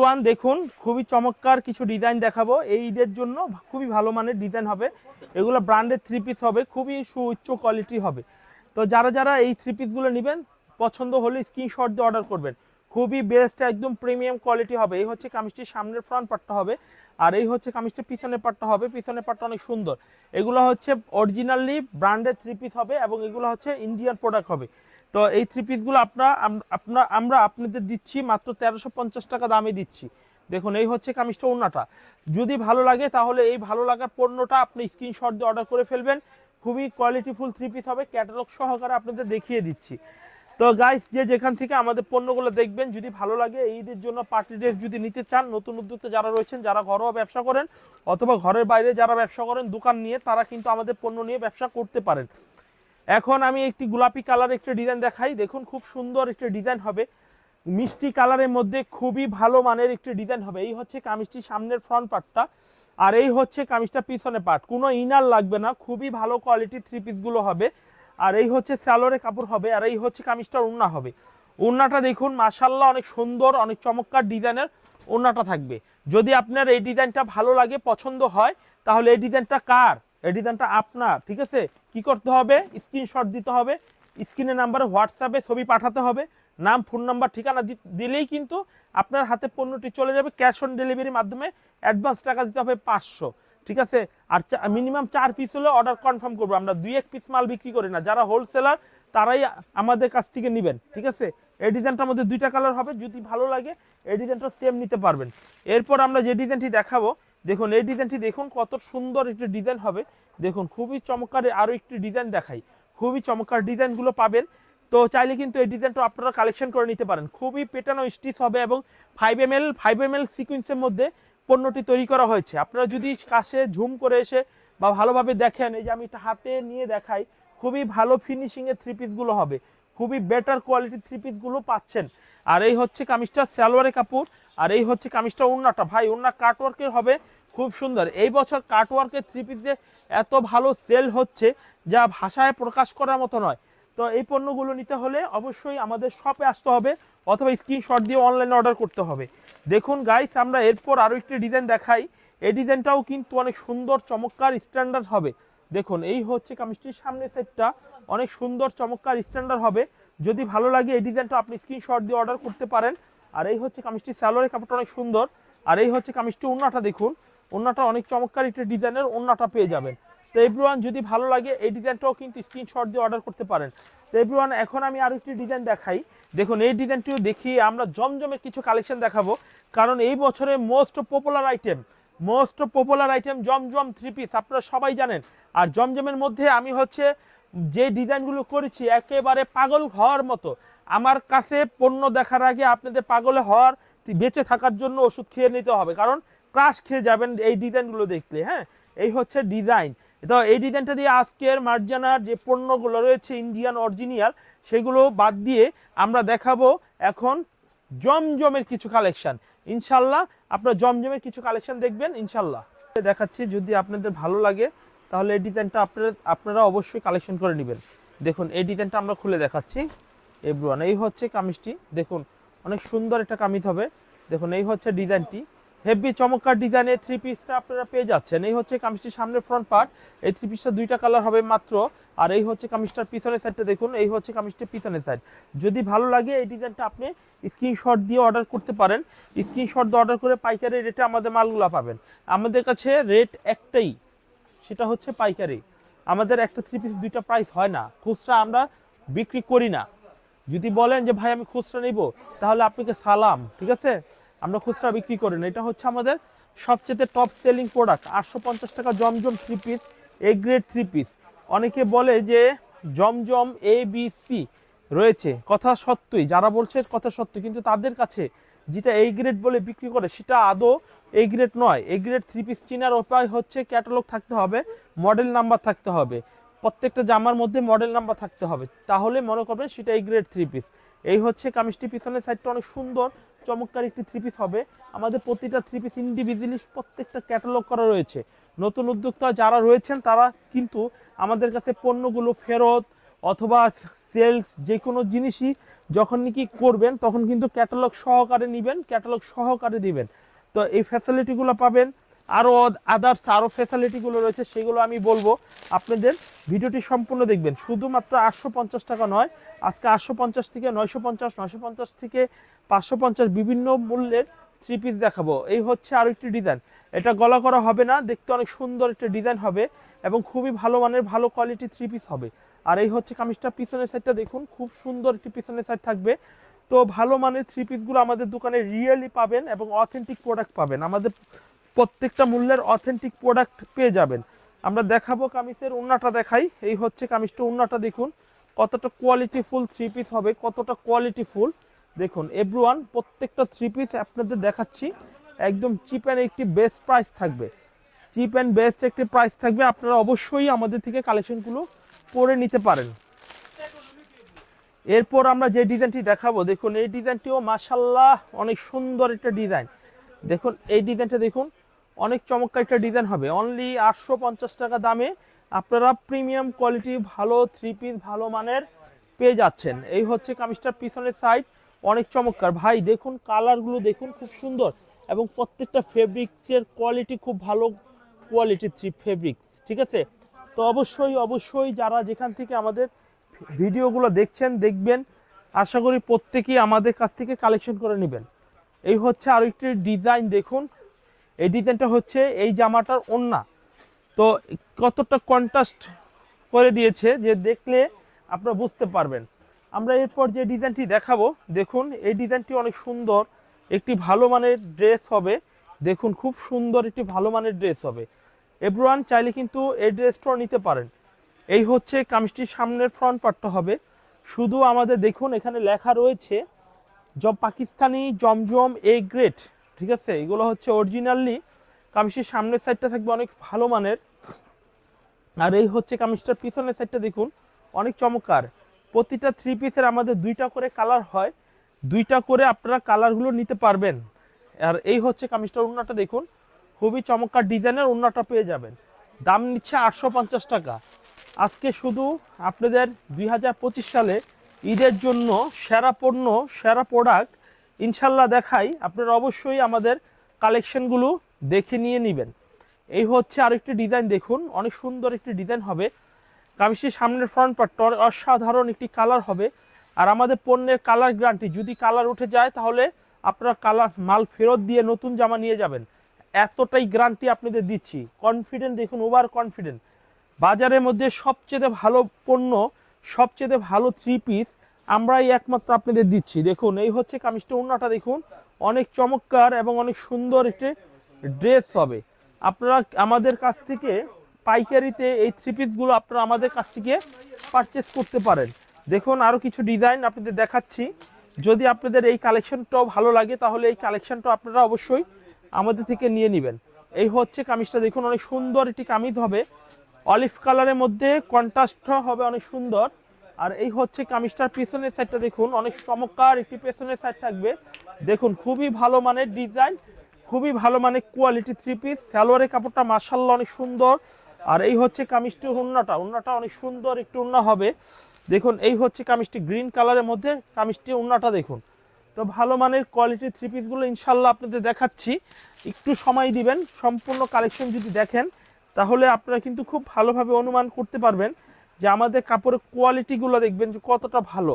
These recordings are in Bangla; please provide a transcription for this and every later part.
ওয়ান দেখুন, খুবই চমৎকার কিছু ডিজাইন দেখাবো। এই ঈদের জন্য খুবই ভালো মানের ডিজাইন হবে। এগুলো ব্র্যান্ডেড থ্রি পিস হবে, খুবই সুউচ্চ কোয়ালিটি হবে। তো যারা যারা এই থ্রি পিসগুলো নেবেন, পছন্দ হলে স্ক্রিনশট দিয়ে অর্ডার করবেন। খুবই বেস্ট একদম প্রিমিয়াম কোয়ালিটি হবে। এই হচ্ছে কামিজটির সামনের ফ্রন্ট পার্টটা হবে, আর এই হচ্ছে কামিজটির পিছনের পার্টটা হবে। পিছনের পার্টটা অনেক সুন্দর। এগুলো হচ্ছে অরিজিনালি ব্র্যান্ডেড থ্রি পিস হবে এবং এগুলো হচ্ছে ইন্ডিয়ান প্রোডাক্ট হবে। তো এই থ্রি পিসগুলো আপনার আপনার, আমরা আপনাদের দিচ্ছি মাত্র তেরোশো পঞ্চাশ টাকা দামে দিচ্ছি। দেখুন, এই হচ্ছে কামিজটা, ওড়নাটা। যদি ভালো লাগে তাহলে এই ভালো লাগার পণ্যটা আপনি স্ক্রিনশট দিয়ে অর্ডার করে ফেলবেন। খুবই কোয়ালিটিফুল থ্রি পিস হবে ক্যাটালগ সহকারে আপনাদের দেখিয়ে দিচ্ছি। তো গাইস যে যেখান থেকে আমাদের পণ্যগুলো দেখবেন, যদি ভালো লাগে এই ঈদের জন্য পার্টি ড্রেস যদি নিতে চান, নতুন উদ্যোক্তা যারা রয়েছেন, যারা ঘরোয়া ব্যবসা করেন, অথবা ঘরের বাইরে যারা ব্যবসা করেন, দোকান নিয়ে, তারা কিন্তু আমাদের পণ্য নিয়ে ব্যবসা করতে পারেন। এখন আমি একটি গোলাপি কালার একটি ডিজাইন দেখাই। দেখুন, খুব সুন্দর একটি ডিজাইন হবে। মিষ্টি কালারের মধ্যে খুবই ভালো মানের একটি ডিজাইন হবে। এই হচ্ছে কামিজটির সামনের ফ্রন্ট পার্টটা আর এই হচ্ছে কামিজটা পিছনে পার্ট কোনো ইনার লাগবে না, খুবই ভালো কোয়ালিটির থ্রি পিসগুলো হবে। আর এই হচ্ছে স্যালোরে কাপড় হবে, আর এই হচ্ছে কামিজটার উন্না হবে। উন্নাটা দেখুন মাসাল্লাহ অনেক সুন্দর, অনেক চমৎকার ডিজাইনের উন্নাটা থাকবে। যদি আপনার এই ডিজাইনটা ভালো লাগে, পছন্দ হয়, তাহলে এই ডিজাইনটা কার? এই ডিজাইনটা আপনার, ঠিক আছে? কি করতে হবে? স্ক্রিনশট দিতে হবে। স্ক্রিনের নাম্বারে হোয়াটসঅ্যাপে ছবি পাঠাতে হবে। নাম ফোন নাম্বার ঠিকানা দিলেই কিন্তু আপনার হাতে পণ্যটি চলে যাবে। ক্যাশ অন ডেলিভারির মাধ্যমে অ্যাডভান্স টাকা দিতে হবে পাঁচশো, ঠিক আছে? আর মিনিমাম চার পিস হলে অর্ডার কনফার্ম করব। আমরা দুই এক পিস মাল বিক্রি করি না। যারা হোলসেলার তারাই আমাদের কাছ থেকে নেবেন, ঠিক আছে? এই ডিজাইনটার মধ্যে দুইটা কালার হবে। যদি ভালো লাগে এই ডিজাইনটা সেম নিতে পারবেন। এরপর আমরা যে ডিজাইনটি দেখাবো দেখুন, এই ডিজাইনটি দেখুন কত সুন্দর একটি ডিজাইন হবে। দেখুন, খুবই চমৎকার আরও একটি ডিজাইন দেখাই। খুবই চমৎকার ডিজাইনগুলো পাবেন। তো চাইলে কিন্তু এই ডিজাইনটা আপনারা কালেকশন করে নিতে পারেন। খুবই পেটানো স্টিচ হবে এবং five M L five M L সিকুয়েন্সের মধ্যে পণ্যটি তৈরি করা হয়েছে। আপনারা যদি কাছে ঝুম করে এসে বা ভালোভাবে দেখেন, এই যে আমি এটা হাতে নিয়ে দেখাই, খুবই ভালো ফিনিশিংয়ের থ্রি পিসগুলো হবে। খুবই বেটার কোয়ালিটির থ্রি পিসগুলো পাচ্ছেন। আর এই হচ্ছে কামিজটা সালোয়ারের কাপড়, আর এই হচ্ছে কামিজটা উন্নাটা ভাই উন্না কাটওয়ার্কের হবে। খুব সুন্দর। এই বছর কাটওয়ার্কের থ্রি পিসে এত ভালো সেল হচ্ছে যা ভাষায় প্রকাশ করার মতো নয়। তো এই পণ্যগুলো নিতে হলে অবশ্যই আমাদের শপে আসতে হবে অথবা স্ক্রিনশট দিয়ে অনলাইনে অর্ডার করতে হবে। দেখুন গাইস আমরা এরপর আরও একটি ডিজাইন দেখাই। এই ডিজাইনটাও কিন্তু অনেক সুন্দর, চমৎকার স্ট্যান্ডার্ড হবে। দেখুন, এই হচ্ছে কামিজটির সামনের সেটটা অনেক সুন্দর, চমৎকার স্ট্যান্ডার্ড হবে। যদি ভালো লাগে এই ডিজাইনটা আপনি স্ক্রিনশট দিয়ে অর্ডার করতে পারেন। আর এই হচ্ছে কামিজটি স্যালোয়ারের কাপড়টা অনেক সুন্দর। আর এই হচ্ছে কামিজটি ওন্নাটা দেখুন। ওন্নাটা অনেক চমৎকার একটি ডিজাইনের ওন্নাটা পেয়ে যাবেন। তো এভরিওয়ান যদি ভালো লাগে, এই ডিজাইনটাও কিন্তু স্ক্রিনশট দিয়ে অর্ডার করতে পারেন। তো এভরিওয়ান এখন আমি আরও একটি ডিজাইন দেখাই। দেখুন, এই ডিজাইনটিও দেখিয়ে আমরা জমজমের কিছু কালেকশন দেখাবো। কারণ এই বছরে most popular item most popular item জমজম থ্রি পিস আপনারা সবাই জানেন। আর জমজমের মধ্যে আমি হচ্ছে যে ডিজাইনগুলো করেছি, একেবারে পাগল হওয়ার মতো। আমার কাছে পণ্য দেখার আগে আপনাদের পাগলে হওয়ার, বেঁচে থাকার জন্য ওষুধ খেয়ে নিতে হবে। কারণ ক্রাশ খেয়ে যাবেন এই ডিজাইনগুলো দেখলে হ্যাঁ? এই হচ্ছে ডিজাইন তো এই ডিজাইনটা দিয়ে আজকের মার্জানার যে পণ্যগুলো রয়েছে ইন্ডিয়ান অরিজিনাল সেগুলো বাদ দিয়ে আমরা দেখাবো এখন জমজমের কিছু কালেকশন ইনশাল্লাহ আপনার জমজমের কিছু কালেকশন দেখবেন, ইনশাল্লাহ। দেখাচ্ছি, যদি আপনাদের ভালো লাগে, তাহলে এই ডিজাইনটা আপনারা আপনারা অবশ্যই কালেকশন করে নেবেন। দেখুন, এই ডিজাইনটা আমরা খুলে দেখাচ্ছি এভরিওয়ান এই হচ্ছে কামিজটি, দেখুন, অনেক সুন্দর একটা কামিজ হবে। দেখুন, এই হচ্ছে ডিজাইনটি হেভি চমৎকার ডিজাইনের থ্রি পিসটা আপনারা পেয়ে যাচ্ছেন। এই হচ্ছে কামিজটির সামনের ফ্রন্ট পার্ট এই থ্রি পিসটা দুইটা কালার হবে মাত্র। আর এই হচ্ছে কামিজটার পিছনের সাইডটা দেখুন, এই হচ্ছে কামিজটির পিছনের সাইড যদি ভালো লাগে এই ডিজাইনটা আপনি স্ক্রিনশট দিয়ে অর্ডার করতে পারেন। স্ক্রিনশট দিয়ে অর্ডার করে পাইকারি রেটে আমাদের মালগুলো পাবেন। আমাদের কাছে রেট একটাই, সেটা হচ্ছে পাইকারি। আমাদের একটা থ্রি পিস দুইটা প্রাইস হয় না। খুচরা আমরা বিক্রি করি না। যদি বলেন যে, ভাই, আমি খুচরা নিব, তাহলে আপনাকে সালাম, ঠিক আছে? আমরা খুচরা বিক্রি করি না। এটা হচ্ছে আমাদের সবচেয়ে টপ সেলিং প্রোডাক্ট আটশো পঞ্চাশ টাকা জমজম three piece A grade three piece অনেকে বলে যে জমজম এ বি সি রয়েছে। কথা সত্যই, যারা বলছে কথা সত্য কিন্তু তাদের কাছে যেটা এই গ্রেড বলে বিক্রি করে, সেটা আদৌ এই গ্রেড নয়। এই গ্রেড থ্রি পিস চিনার উপায় হচ্ছে ক্যাটালগ থাকতে হবে মডেল নাম্বার থাকতে হবে। প্রত্যেকটা জামার মধ্যে মডেল নাম্বার থাকতে হবে। তাহলে মনে করবেন সেটা এই গ্রেড থ্রি পিস এই হচ্ছে কামিজটি পিছনের সাইডটা অনেক সুন্দর, চমৎকার একটি থ্রি পিস হবে। আমাদের প্রতিটা থ্রি পিস ইন্ডিভিজুয়ালি প্রত্যেকটা ক্যাটালগ করা রয়েছে। নতুন উদ্যোক্তা যারা রয়েছেন, তারা কিন্তু আমাদের কাছে পণ্যগুলো ফেরত অথবা সেলস যে কোনো জিনিসই যখন নাকি করবেন, তখন কিন্তু ক্যাটালগ সহকারে নেবেন ক্যাটালগ সহকারে দিবেন। তো এই ফ্যাসিলিটিগুলো পাবেন আরও আদার্স আরও ফ্যাসিলিটিগুলো রয়েছে, সেগুলো আমি বলব। আপনাদের ভিডিওটি সম্পূর্ণ দেখবেন। শুধুমাত্র আটশো পঞ্চাশ টাকা নয়, আজকে আটশো পঞ্চাশ থেকে নয়শো পঞ্চাশ নয়শো পঞ্চাশ থেকে পাঁচশো পঞ্চাশ বিভিন্ন মূল্যের থ্রি পিস দেখাবো। এই হচ্ছে আরও একটি ডিজাইন এটা গলা করা হবে না, দেখতে অনেক সুন্দর একটা ডিজাইন হবে এবং খুবই ভালো মানের, ভালো কোয়ালিটি থ্রি পিস হবে। আর এই হচ্ছে কামিজটা, পিছনের সাইডটা দেখুন, খুব সুন্দর একটি পিছনের সাইড থাকবে। তো ভালো মানের থ্রি পিসগুলো আমাদের দোকানে রিয়েলি পাবেন এবং অথেন্টিক প্রোডাক্ট পাবেন। আমাদের প্রত্যেকটা মূল্যের অথেন্টিক প্রোডাক্ট পেয়ে যাবেন। আমরা দেখাবো কামিজের উন্নাটা দেখাই। এই হচ্ছে কামিজটা উন্নাটা দেখুন। কতটা কোয়ালিটি ফুল থ্রি পিস হবে, কতটা কোয়ালিটি ফুল দেখুন এভরিওয়ান প্রত্যেকটা থ্রি পিস আপনাদের দেখাচ্ছি। একদম চিপ অ্যান্ড একটি বেস্ট প্রাইস থাকবে। চিপ অ্যান্ড বেস্ট একটি প্রাইস থাকবে। আপনারা অবশ্যই আমাদের থেকে কালেকশনগুলো করে নিতে পারেন। এরপর আমরা যে ডিজাইনটি দেখাবো, দেখুন, এই ডিজাইনটিও মাসাল্লাহ অনেক সুন্দর একটা ডিজাইন। দেখুন, এই ডিজাইনটা দেখুন অনেক চমৎকার একটা ডিজাইন হবে। অনলি আটশো পঞ্চাশ টাকা দামে আপনারা প্রিমিয়াম কোয়ালিটি ভালো থ্রি পিস ভালো মানের পেয়ে যাচ্ছেন। এই হচ্ছে কামিজটার পিছনের সাইড অনেক চমৎকার। ভাই, দেখুন কালারগুলো দেখুন, খুব সুন্দর এবং প্রত্যেকটা ফেব্রিকের কোয়ালিটি খুব ভালো কোয়ালিটির থ্রি ফেব্রিক ঠিক আছে? তো অবশ্যই অবশ্যই যারা যেখান থেকে আমাদের ভিডিওগুলো দেখছেন, দেখবেন, আশা করি প্রত্যেকেই আমাদের কাছ থেকে কালেকশন করে নেবেন। এই হচ্ছে আরও একটি ডিজাইন দেখুন এই ডিজাইনটা হচ্ছে এই জামাটার ওন্না। তো কতটা কন্ট্রাস্ট করে দিয়েছে যে দেখলে আপনারা বুঝতে পারবেন। আমরা এরপর যে ডিজাইনটি দেখাবো, দেখুন, এই ডিজাইনটি অনেক সুন্দর। একটি ভালো মানের ড্রেস হবে। দেখুন, খুব সুন্দর একটি ভালো মানের ড্রেস হবে। এভরিওয়ান চাইলে কিন্তু এই ড্রেসটাও নিতে পারেন। এই হচ্ছে কামিজটির সামনের ফ্রন্ট পার্টটা হবে। শুধু আমাদের দেখুন, এখানে লেখা রয়েছে, জব পাকিস্তানি জমজম এ গ্রেট। ঠিক আছে? এগুলো হচ্ছে অরিজিনালি কামিজটির সামনের সাইডটা থাকবে অনেক ভালো মানের। আর এই হচ্ছে কামিজটার পিছনের সাইডটা দেখুন, অনেক চমৎকার। প্রতিটা থ্রি পিসের আমাদের দুইটা করে কালার হয়। দুইটা করে আপনারা কালারগুলো নিতে পারবেন। আর এই হচ্ছে কামিজটার উন্নাটা দেখুন, খুবই চমৎকার ডিজাইনের উন্নাটা পেয়ে যাবেন। দাম নিচ্ছে আটশো পঞ্চাশ টাকা। আজকে শুধু আপনাদের দুই হাজার পঁচিশ সালে ঈদের জন্য সেরা পণ্য, সেরা প্রোডাক্ট ইনশাল্লাহ দেখাই, আপনারা অবশ্যই আমাদের কালেকশনগুলো দেখে নিয়ে নেবেন। এই হচ্ছে আরেকটি ডিজাইন দেখুন, অনেক সুন্দর একটি ডিজাইন হবে। কামিজটির সামনের ফ্রন্ট পার্টটা অসাধারণ একটি কালার হবে। আর আমাদের পণ্যের কালার গ্যারান্টি যদি কালার উঠে যায় তাহলে আপনারা কালার মাল ফেরত দিয়ে নতুন জামা নিয়ে যাবেন। এতটাই গ্যারান্টি আপনাদের দিচ্ছি। কনফিডেন্ট দেখুন ওভার কনফিডেন্ট বাজারের মধ্যে সবচেয়ে ভালো পণ্য, সবচেয়ে ভালো থ্রি পিস আমরাই একমাত্র আপনাদের দিচ্ছি। দেখুন, এই হচ্ছে কামিজটা উন্নাটা দেখুন। অনেক চমৎকার এবং অনেক সুন্দর একটি ড্রেস হবে। আপনারা আমাদের কাছ থেকে পাইকারিতে এই থ্রি পিসগুলো আপনারা আমাদের কাছ থেকে পারচেস করতে পারেন। দেখুন আরও কিছু ডিজাইন আপনাদের দেখাচ্ছি। যদি আপনাদের এই কালেকশনটাও ভালো লাগে, তাহলে এই কালেকশনটা আপনারা অবশ্যই আমাদের থেকে নিয়ে নেবেন। এই হচ্ছে কামিজটা, দেখুন, অনেক সুন্দর একটি কামিজ হবে। অলিভ কালারের মধ্যে কন্ট্রাস্ট হবে অনেক সুন্দর। আর এই হচ্ছে কামিজটার পিছনের সাইডটা দেখুন, অনেক চমৎকার একটি পেছনের সাইড থাকবে। দেখুন, খুবই ভালো মানের ডিজাইন খুবই ভালো মানের কোয়ালিটি থ্রি পিস সালোয়ারের কাপড়টা মার্শাল্লাহ অনেক সুন্দর। আর এই হচ্ছে কামিজটি উন্নাটা উন্নাটা অনেক সুন্দর একটু উন্না হবে। দেখুন, এই হচ্ছে কামিজটি গ্রিন কালারের মধ্যে কামিজটি উন্নাটা দেখুন। তো ভালো মানের কোয়ালিটি থ্রি পিসগুলো ইনশাল্লাহ আপনাদের দেখাচ্ছি। একটু সময় দিবেন, সম্পূর্ণ কালেকশন যদি দেখেন, তাহলে আপনারা কিন্তু খুব ভালোভাবে অনুমান করতে পারবেন। যে আমাদের কাপড়ের কোয়ালিটিগুলো দেখবেন যে কতটা ভালো।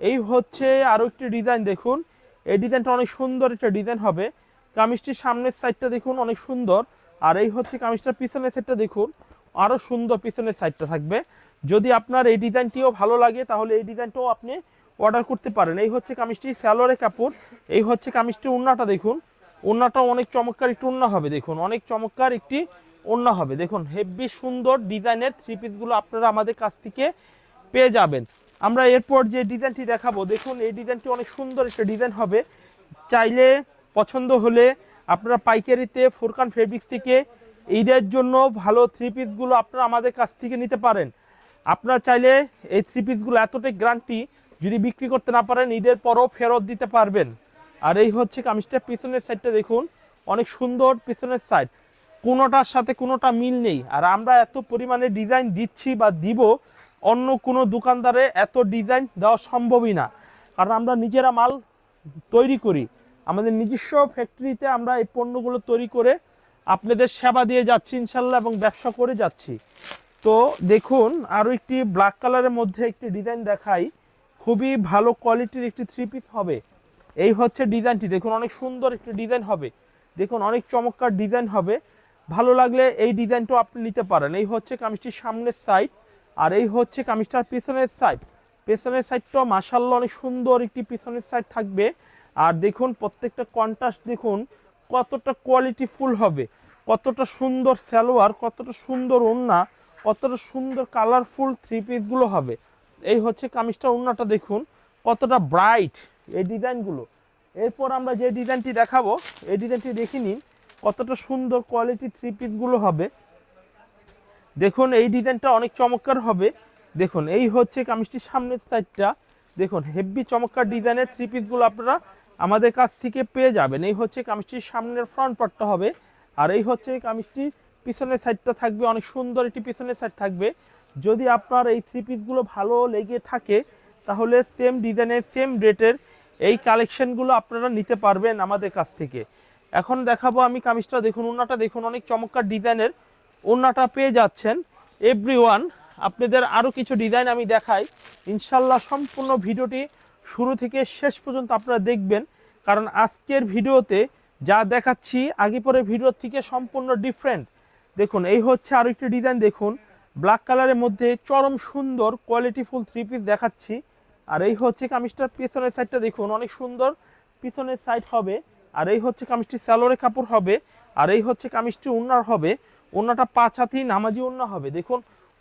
এই হচ্ছে আরও একটি ডিজাইন দেখুন। এই ডিজাইনটা অনেক সুন্দর একটা ডিজাইন হবে। কামিজটির সামনের সাইডটা দেখুন, অনেক সুন্দর। আর এই হচ্ছে কামিজটার পিছনের সাইডটা দেখুন আরও সুন্দর পিছনের সাইডটা থাকবে। যদি আপনার এই ডিজাইনটিও ভালো লাগে, তাহলে এই ডিজাইনটাও আপনি অর্ডার করতে পারেন। এই হচ্ছে কামিজটি স্যালোয়ারের কাপড়। এই হচ্ছে কামিজটি উন্নাটা দেখুন। উন্নাটাও অনেক চমৎকার একটি উন্না হবে, দেখুন। অনেক চমৎকার একটি ওন্না হবে। দেখুন, হেভি সুন্দর ডিজাইনের থ্রি পিসগুলো আপনারা আমাদের কাছ থেকে পেয়ে যাবেন। আমরা এরপর যে ডিজাইনটি দেখাবো, দেখুন, এই ডিজাইনটি অনেক সুন্দর একটা ডিজাইন হবে। চাইলে পছন্দ হলে আপনারা পাইকারিতে, ফুরকান ফেব্রিক্স থেকে ঈদের জন্য ভালো থ্রি পিসগুলো আপনারা আমাদের কাছ থেকে নিতে পারেন। আপনারা চাইলে এই থ্রি পিসগুলো এতটাই গ্যারান্টি যদি বিক্রি করতে না পারেন, ঈদের পরও ফেরত দিতে পারবেন। আর এই হচ্ছে কামিজটা, পিছনের সাইডটা দেখুন, অনেক সুন্দর পিছনের সাইড কোনোটার সাথে কোনোটা মিল নেই। আর আমরা এত পরিমাণে ডিজাইন দিচ্ছি বা দিব, অন্য কোনো দোকানদারে এত ডিজাইন দেওয়া সম্ভবই না। কারণ আমরা নিজেরা মাল তৈরি করি। আমাদের নিজস্ব ফ্যাক্টরিতে আমরা এই পণ্যগুলো তৈরি করে আপনাদের সেবা দিয়ে যাচ্ছি ইনশাল্লাহ এবং ব্যবসা করে যাচ্ছি। তো দেখুন, আরও একটি ব্ল্যাক কালারের মধ্যে একটি ডিজাইন দেখাই। খুবই ভালো কোয়ালিটির একটি থ্রি পিস হবে। এই হচ্ছে ডিজাইনটি দেখুন, অনেক সুন্দর একটি ডিজাইন হবে। দেখুন, অনেক চমৎকার ডিজাইন হবে। ভালো লাগলে এই ডিজাইনটাও আপনি নিতে পারেন। এই হচ্ছে কামিজটির সামনের সাইড আর এই হচ্ছে কামিজটার পিছনের সাইড পেছনের সাইডটাও মাসাল্লাহ অনেক সুন্দর একটি পিছনের সাইড থাকবে। আর দেখুন, প্রত্যেকটা কন্ট্রাস্ট দেখুন, কতটা কোয়ালিটি ফুল হবে, কতটা সুন্দর সালোয়ার, কতটা সুন্দর ওড়না, কতটা সুন্দর কালারফুল থ্রি পিসগুলো হবে। এই হচ্ছে কামিজটার ওড়নাটা দেখুন, কতটা ব্রাইট এই ডিজাইনগুলো। এরপর আমরা যে ডিজাইনটি দেখাবো, এই ডিজাইনটি দেখে নিন। কতটা সুন্দর কোয়ালিটি থ্রি পিসগুলো হবে। দেখুন, এই ডিজাইনটা অনেক চমৎকার হবে। দেখুন, এই হচ্ছে কামিজটির সামনের সাইডটা দেখুন হেভি চমৎকার ডিজাইনের থ্রি পিসগুলো আপনারা আমাদের কাছ থেকে পেয়ে যাবেন। এই হচ্ছে কামিজটির সামনের ফ্রন্ট পার্টটা হবে। আর এই হচ্ছে কামিজটির পিছনের সাইডটা থাকবে। অনেক সুন্দর একটি পিছনের সাইড থাকবে। যদি আপনার এই থ্রি পিসগুলো ভালো লেগে থাকে, তাহলে সেম ডিজাইনের সেম রেটের এই কালেকশনগুলো আপনারা নিতে পারবেন আমাদের কাছ থেকে। এখন দেখাবো আমি কামিজটা। দেখুন ওনাটা দেখুন, অনেক চমৎকার ডিজাইনের। ওনাটা পেয়ে যাচ্ছেন এভরি আপনাদের আরও কিছু ডিজাইন আমি দেখাই। ইনশাল্লাহ সম্পূর্ণ ভিডিওটি শুরু থেকে শেষ পর্যন্ত আপনারা দেখবেন। কারণ আজকের ভিডিওতে যা দেখাচ্ছি, আগে পরে ভিডিও থেকে সম্পূর্ণ ডিফারেন্ট দেখুন, এই হচ্ছে আরও একটি ডিজাইন, দেখুন। ব্ল্যাক কালারের মধ্যে চরম সুন্দর কোয়ালিটিফুল থ্রি পিস দেখাচ্ছি। আর এই হচ্ছে কামিজটার পিছনের সাইডটা দেখুন, অনেক সুন্দর। পিছনের সাইড হবে। আর এই হচ্ছে কামিজটি স্যালোরে কাপড় হবে, আর এই হচ্ছে কামিজটি উন্নার হবে। ওন্নাটা পাঁচ হাতি নামাজি ওন্না হবে। দেখুন,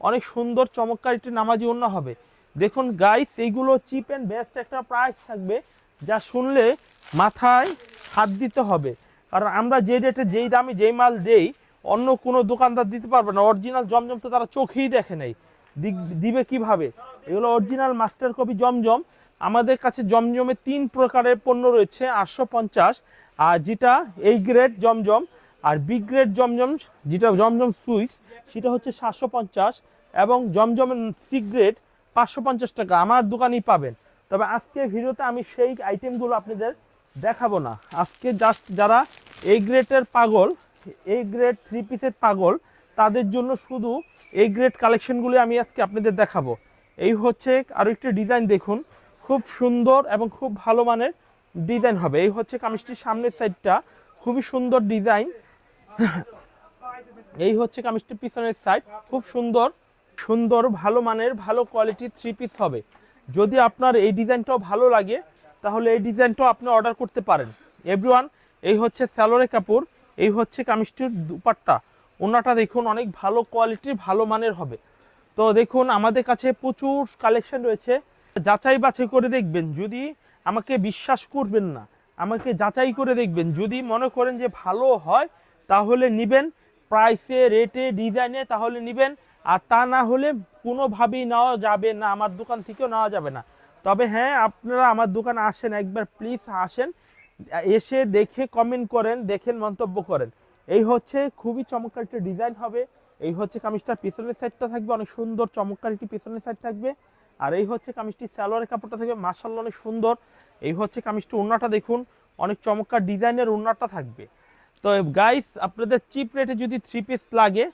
অনেক সুন্দর চমৎকার একটি নামাজি ওন্না হবে। দেখুন গাইস এইগুলো চিপ অ্যান্ড বেস্ট একটা প্রাইস থাকবে, যা শুনলে মাথায় হাত দিতে হবে। কারণ আমরা যে রেটে যেই দামে যেই মাল দেই, অন্য কোনো দোকানদার দিতে পারবে না। অরিজিনাল জমজম তো তারা চোখেই দেখে নেই। দিবে কীভাবে? এগুলো অরিজিনাল মাস্টার কপি জমজম। আমাদের কাছে জমজমে তিন প্রকারের পণ্য রয়েছে, আটশো পঞ্চাশ। আর যেটা এই গ্রেড জমজম আর বি গ্রেড জমজম, যেটা জমজম সুইচ, সেটা হচ্ছে সাতশো পঞ্চাশ এবং জমজম সি গ্রেড পাঁচশো পঞ্চাশ টাকা আমার দোকানেই পাবেন। তবে আজকে ভিডিওতে আমি সেই আইটেমগুলো আপনাদের দেখাবো না। আজকে জাস্ট যারা এই গ্রেডের পাগল এই গ্রেড থ্রি পিসের পাগল, তাদের জন্য শুধু এই গ্রেড কালেকশনগুলি আমি আজকে আপনাদের দেখাবো। এই হচ্ছে আরও একটি ডিজাইন দেখুন। খুব সুন্দর এবং খুব ভালো মানের ডিজাইন হবে। এই হচ্ছে কামিজটির সামনের সাইডটা। খুবই সুন্দর ডিজাইন। এই হচ্ছে কামিজটির পিছনের সাইড। খুব সুন্দর সুন্দর, ভালো মানের, ভালো কোয়ালিটির থ্রি পিস হবে। যদি আপনার এই ডিজাইনটাও ভালো লাগে, তাহলে এই ডিজাইনটাও আপনি অর্ডার করতে পারেন। এভরিওয়ান এই হচ্ছে স্যালোরে কাপড়, এই হচ্ছে কামিজটির দুপাট্টা। ওনাটা দেখুন অনেক ভালো কোয়ালিটির ভালো মানের হবে। তো দেখুন, আমাদের কাছে প্রচুর কালেকশন রয়েছে। যাচাই বাছাই করে দেখবেন। যদি আমাকে বিশ্বাস করবেন না। আমাকে যাচাই করে দেখবেন। যদি মনে করেন যে ভালো হয়, তাহলে নিবেন। প্রাইসে রেটে ডিজাইনে তাহলে নিবেন। আর তা না হলে কোনোভাবেই নেওয়া যাবে না। আমার দোকান থেকেও নেওয়া যাবে না। তবে হ্যাঁ আপনারা আমার দোকানে আসেন। একবার প্লিজ আসেন। এসে দেখে কমেন্ট করেন দেখেন মন্তব্য করেন। এই হচ্ছে খুবই চমৎকার একটা ডিজাইন হবে। এই হচ্ছে কামিজটার পিছনের সাইডটা থাকবে। অনেক সুন্দর চমৎকার একটি পিছনের সাইড থাকবে। আর এই হচ্ছে কামিজটি সালোয়ারের কাপড়টা থাকবে মার্শাল্লাহ অনেক সুন্দর। এই হচ্ছে কামিজটি ওড়নাটা দেখুন, অনেক চমৎকার ডিজাইনের ওড়নাটা থাকবে। তো গাইস আপনাদের চিপ রেটে যদি থ্রি পিস লাগে,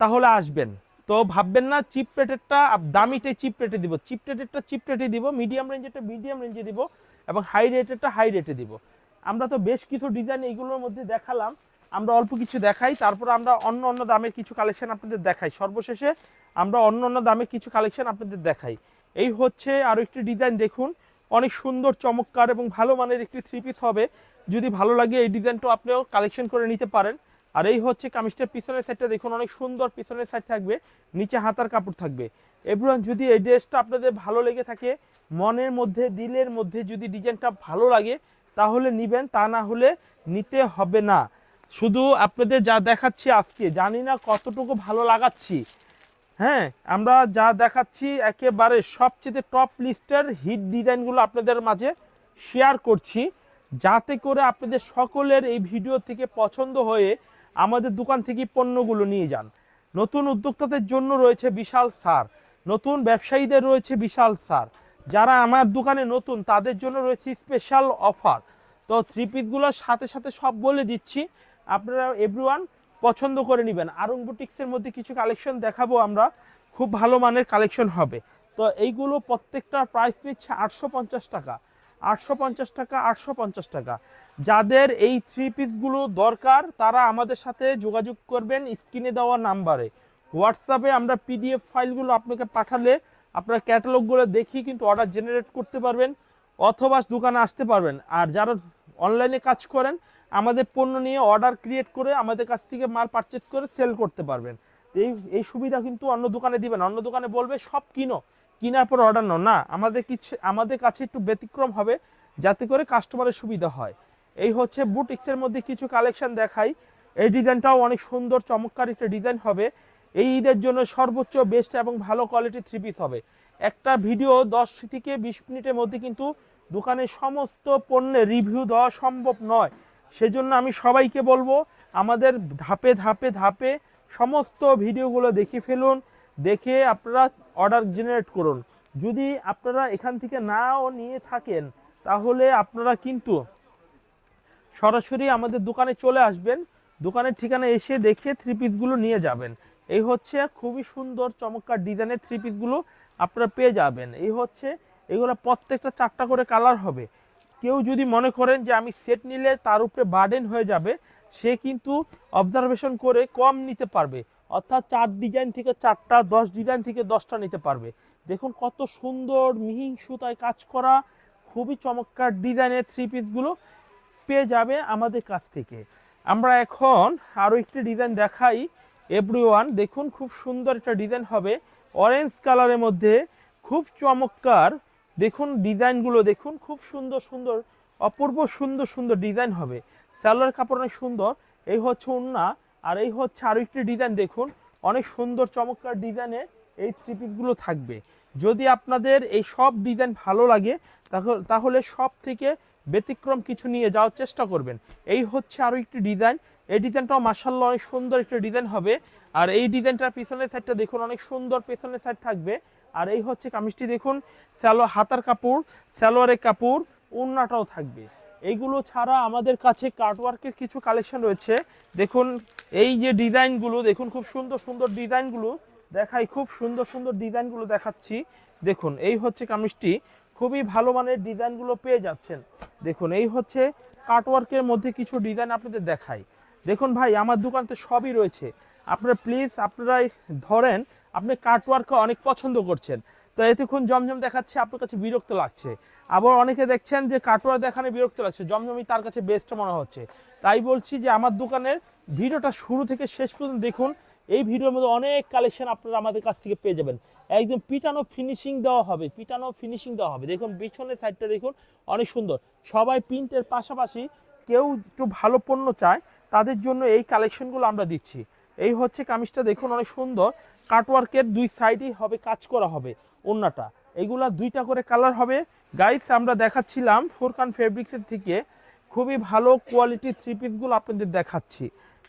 তাহলে আসবেন। তো ভাববেন না চিপ রেটেরটা দামিটাই চিপ রেটে দিব। চিপ রেটেরটা চিপ রেটে দিব মিডিয়াম রেঞ্জেরটা মিডিয়াম রেঞ্জে দিব, এবং হাই রেটেরটা হাই রেটে দিব। আমরা তো বেশ কিছু ডিজাইন এইগুলোর মধ্যে দেখালাম। আমরা অল্প কিছু দেখাই, তারপর আমরা অন্য অন্য দামের কিছু কালেকশন আপনাদের দেখাই। সর্বশেষে আমরা অন্য অন্য দামের কিছু কালেকশন আপনাদের দেখাই। এই হচ্ছে আরও একটি ডিজাইন দেখুন। অনেক সুন্দর, চমৎকার এবং ভালো মানের একটি থ্রি পিস হবে। যদি ভালো লাগে এই ডিজাইনটা আপনিও কালেকশন করে নিতে পারেন। আর এই হচ্ছে কামিজটার পিছনের সাইডটা দেখুন, অনেক সুন্দর পিছনের সাইড থাকবে, নিচে হাতার কাপড় থাকবে। এভরিওয়ান যদি এই ড্রেসটা আপনাদের ভালো লেগে থাকে, মনের মধ্যে, দিলের মধ্যে যদি ডিজাইনটা ভালো লাগে, তাহলে নিবেন, তা না হলে নিতে হবে না। শুধু আপনাদের যা দেখাচ্ছি আজকে, জানি না কতটুকু ভালো লাগাচ্ছি। হ্যাঁ আমরা যা দেখাচ্ছি একেবারে সবচেয়ে টপ লিস্টের হিট ডিজাইনগুলো আপনাদের মাঝে শেয়ার করছি। যাতে করে আপনাদের সকলের এই ভিডিও থেকে পছন্দ হয়ে আমাদের দোকান থেকে পণ্যগুলো নিয়ে যান। নতুন উদ্যোক্তাদের জন্য রয়েছে বিশাল সার, নতুন ব্যবসায়ীদের রয়েছে বিশাল সার। যারা আমার দোকানে নতুন, তাদের জন্য রয়েছে স্পেশাল অফার তো থ্রি পিসগুলোর সাথে সাথে সব বলে দিচ্ছি। আপনারা এভরিওয়ান পছন্দ করে নেবেন। আরং বুটিক্সের মধ্যে কিছু কালেকশন দেখাবো আমরা। খুব ভালো মানের কালেকশন হবে। তো এইগুলো প্রত্যেকটা প্রাইস নিচ্ছে আটশো পঞ্চাশ টাকা। আটশো পঞ্চাশ টাকা, আটশো পঞ্চাশ টাকা। যাদের এই থ্রি পিসগুলো দরকার, তারা আমাদের সাথে যোগাযোগ করবেন স্ক্রিনে দেওয়া নাম্বারে হোয়াটসঅ্যাপে আমরা পিডিএফ ফাইলগুলো আপনাকে পাঠালে আপনার ক্যাটালগুলো দেখি কিন্তু অর্ডার জেনারেট করতে পারবেন, অথবা দোকানে আসতে পারবেন। আর যারা অনলাইনে কাজ করেন, আমাদের পণ্য নিয়ে অর্ডার ক্রিয়েট করে আমাদের কাছ থেকে মাল পারচেজ করে সেল করতে পারবেন। এই এই সুবিধা কিন্তু অন্য দোকানে দিবেন অন্য দোকানে বলবে, সব কিনো। কেনার পর অর্ডার নাও। না, আমাদের কিছু, আমাদের কাছে একটু ব্যতিক্রম হবে যাতে করে কাস্টমারের সুবিধা হয়। এই হচ্ছে বুটিক্সের মধ্যে কিছু কালেকশন দেখাই। এই ডিজাইনটাও অনেক সুন্দর, চমৎকার একটা ডিজাইন হবে। এই ঈদের জন্য সর্বোচ্চ বেস্ট এবং ভালো কোয়ালিটি থ্রি পিস হবে। একটা ভিডিও দশ থেকে বিশ মিনিটের মধ্যে কিন্তু দোকানের সমস্ত পণ্যের রিভিউ দেওয়া সম্ভব নয়। সেজন্য আমি সবাইকে বলব, আমাদের ধাপে ধাপে ধাপে সমস্ত ভিডিওগুলো দেখে ফেলুন, দেখে আপনারা অর্ডার জেনারেট করুন। যদি আপনারা এখান থেকে নাও নিয়ে থাকেন, তাহলে আপনারা কিন্তু সরাসরি আমাদের দোকানে চলে আসবেন। দোকানের ঠিকানা এসে দেখে থ্রি পিসগুলো নিয়ে যাবেন। এই হচ্ছে খুবই সুন্দর, চমৎকার ডিজাইনের থ্রি পিসগুলো আপনারা পেয়ে যাবেন। এই হচ্ছে এগুলো প্রত্যেকটা চারটা করে কালার হবে। কেউ যদি মনে করেন যে আমি সেট নিলে তার উপরে বার্ডেন হয়ে যাবে, সে কিন্তু অবজারভেশন করে কম নিতে পারবে। অর্থাৎ চার ডিজাইন থেকে চারটা, দশ ডিজাইন থেকে দশটা নিতে পারবে। দেখুন কত সুন্দর মিহিং সুতায় কাজ করা খুবই চমৎকার ডিজাইনের থ্রি পিসগুলো পেয়ে যাবে আমাদের কাছ থেকে। আমরা এখন আরও একটি ডিজাইন দেখাই এভরিওয়ান দেখুন খুব সুন্দর একটা ডিজাইন হবে। অরেঞ্জ কালারের মধ্যে খুব চমৎকার দেখুন, ডিজাইনগুলো দেখুন, খুব সুন্দর সুন্দর, অপূর্ব সুন্দর সুন্দর ডিজাইন হবে। স্যালোয়ার কাপড় অনেক সুন্দর, এই হচ্ছে ওন্না আর এই হচ্ছে আরও একটি ডিজাইন দেখুন, অনেক সুন্দর, চমৎকার ডিজাইনে এই থ্রি পিসগুলো থাকবে। যদি আপনাদের এই সব ডিজাইন ভালো লাগে, তাহলে তাহলে সব থেকে ব্যতিক্রম কিছু নিয়ে যাওয়ার চেষ্টা করবেন। এই হচ্ছে আরও একটি ডিজাইন, এই ডিজাইনটাও মার্শাল্লাহ অনেক সুন্দর একটি ডিজাইন হবে, আর এই ডিজাইনটার পিছনের সাইডটা দেখুন, অনেক সুন্দর পেছনের সাইড থাকবে, আর এই হচ্ছে কামিজটি দেখুন স্যালো হাতার কাপড়, স্যালোয়ারের কাপড় উন্নাটাও থাকবে। এইগুলো ছাড়া আমাদের কাছে কার্টওয়ার্কের কিছু কালেকশন রয়েছে। দেখুন, এই যে ডিজাইনগুলো, দেখুন খুব সুন্দর সুন্দর ডিজাইনগুলো দেখাই, খুব সুন্দর সুন্দর ডিজাইনগুলো দেখাচ্ছি। দেখুন, এই হচ্ছে কামিজটি, খুবই ভালো মানের ডিজাইনগুলো পেয়ে যাচ্ছেন। দেখুন, এই হচ্ছে কাটওয়ার্কের মধ্যে কিছু ডিজাইন আপনাদের দেখাই। দেখুন ভাই, আমার দোকানতে সবই রয়েছে। আপনারা প্লিজ আপনারা ধরেন, আপনি কাটওয়ার্ক অনেক পছন্দ করছেন। তো এতক্ষণ জমজম দেখাচ্ছে, আপনার কাছে বিরক্ত লাগছে। আবার অনেকে দেখছেন যে কাটোয়ার দেখানে বিরক্ত লাগছে, জমজমই তার কাছে বেস্ট মনে হচ্ছে। তাই বলছি যে আমার দোকানের ভিডিওটা শুরু থেকে শেষ পর্যন্ত দেখুন। এই ভিডিওর মধ্যে অনেক কালেকশন আপনারা আমাদের কাছ থেকে পেয়ে যাবেন। একদম পিটানো ফিনিশিং দেওয়া হবে, পিটানো ফিনিশিং দেওয়া হবে। দেখুন, পিছনের সাইডটা দেখুন, অনেক সুন্দর। সবাই প্রিন্টের পাশাপাশি কেউ একটু ভালো পণ্য চায়, তাদের জন্য এই কালেকশনগুলো আমরা দিচ্ছি। এই হচ্ছে কামিজটা, দেখুন, অনেক সুন্দর। কাটওয়ার্কের দুই সাইডেই হবে, কাজ করা হবে। ওন্নাটা এইগুলা দুইটা করে কালার হবে। গাইস আমরা দেখাচ্ছিলাম ফোরকান ফেব্রিক্সের থেকে খুবই ভালো কোয়ালিটির থ্রি পিসগুলো আপনাদের দেখাচ্ছি।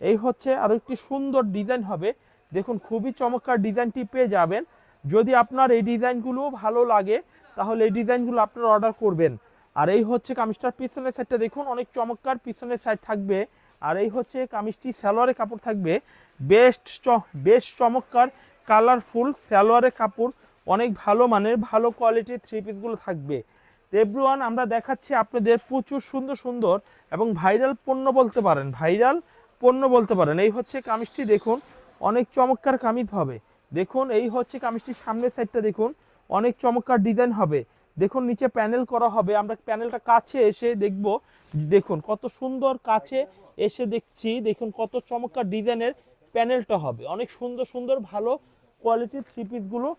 এই হচ্ছে আরও একটি সুন্দর ডিজাইন হবে। দেখুন, খুবই চমৎকার ডিজাইনটি পেয়ে যাবেন। যদি আপনার এই ডিজাইনগুলো ভালো লাগে, তাহলে এই ডিজাইনগুলো আপনারা অর্ডার করবেন। আর এই হচ্ছে কামিজটার পিছনের সাইডটা দেখুন, অনেক চমৎকার পিছনের সাইড থাকবে। আর এই হচ্ছে কামিজটি সালোয়ারের কাপড় থাকবে। বেস্ট বেস্ট চমৎকার কালারফুল সালোয়ারের কাপড়। অনেক ভালো মানের, ভালো কোয়ালিটির থ্রি পিসগুলো থাকবে। এভরিওয়ান আমরা দেখাচ্ছি আপনাদের প্রচুর সুন্দর সুন্দর এবং ভাইরাল পণ্য বলতে পারেন ভাইরাল পণ্য বলতে পারেন। এই হচ্ছে কামিজটি, দেখুন, অনেক চমৎকার কামিজ হবে। দেখুন, এই হচ্ছে কামিজটির সামনের সাইডটা দেখুন, অনেক চমৎকার ডিজাইন হবে। দেখুন, নিচে প্যানেল করা হবে। আমরা প্যানেলটা কাছে এসে দেখব। দেখুন, কত সুন্দর কাছে এসে দেখছি। দেখুন, কত চমৎকার ডিজাইনের প্যানেলটা হবে। অনেক সুন্দর সুন্দর, ভালো কোয়ালিটির থ্রি পিসগুলো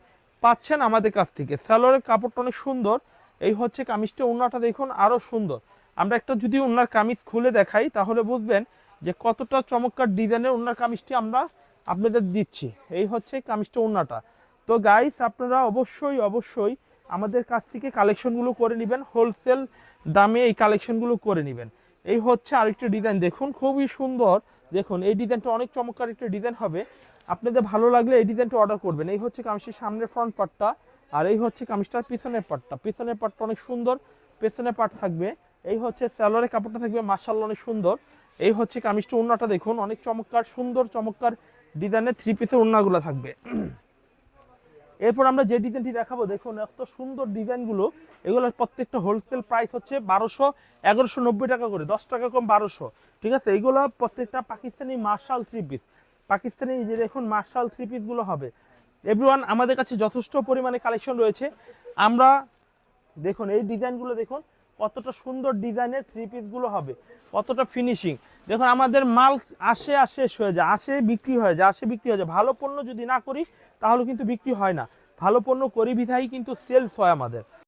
পাচ্ছেন আমাদের কাছ থেকে। স্যালোয়ারের কাপড়টা অনেক সুন্দর। এই হচ্ছে কামিজটা ওনাটা দেখুন আরও সুন্দর। আমরা একটা যদি ওনার কামিজ খুলে দেখাই, তাহলে বুঝবেন যে কতটা চমৎকার ডিজাইনের ওনার কামিজটি আমরা আপনাদের দিচ্ছি। এই হচ্ছে কামিজটা ওনাটা তো গাইস আপনারা অবশ্যই অবশ্যই আমাদের কাছ থেকে কালেকশনগুলো করে নেবেন হোলসেল দামে এই কালেকশনগুলো করে নেবেন। এই হচ্ছে আরেকটা ডিজাইন, দেখুন খুবই সুন্দর। দেখুন, এই ডিজাইনটা অনেক চমৎকার একটা ডিজাইন হবে। আপনাদের ভালো লাগলে এই ডিজাইনটা অর্ডার করবেন। এই হচ্ছে কামিজটির সামনের ফ্রন্ট পার্টটা আর এই হচ্ছে কামিজটার পিছনের পাটটা পিছনের পাটটা অনেক সুন্দর পেছনের পাট থাকবে। এই হচ্ছে স্যালোয়ারের কাপড়টা থাকবে মার্শাল্লাহ অনেক সুন্দর। এই হচ্ছে কামিজটা উন্নাটা দেখুন, অনেক চমৎকার, সুন্দর, চমৎকার ডিজাইনের থ্রি পিসের উন্নাগুলো থাকবে। এরপর আমরা যে ডিজাইনটি দেখাবো, দেখুন এত সুন্দর ডিজাইনগুলো। এগুলোর প্রত্যেকটা হোলসেল প্রাইস হচ্ছে বারোশো, এগারোশো নব্বই টাকা করে, দশ টাকা কম বারোশো। ঠিক আছে? এগুলো প্রত্যেকটা Pakistani Marshal three piece Pakistani যে দেখুন মার্শাল থ্রি পিসগুলো হবে। এভরিওয়ান আমাদের কাছে যথেষ্ট পরিমাণে কালেকশন রয়েছে। আমরা দেখুন, এই ডিজাইনগুলো দেখুন, কতটা সুন্দর ডিজাইনের থ্রি পিসগুলো হবে, কতটা ফিনিশিং দেখুন, আমাদের মাল আসে আসে হয়ে যায়, আসে, বিক্রি হয়ে যায়, আসে, বিক্রি হয়ে যায়। ভালো পণ্য যদি না করি, তাহলে কিন্তু বিক্রি হয় না। ভালো পণ্য করি বিধাই কিন্তু সেলস হয় আমাদের।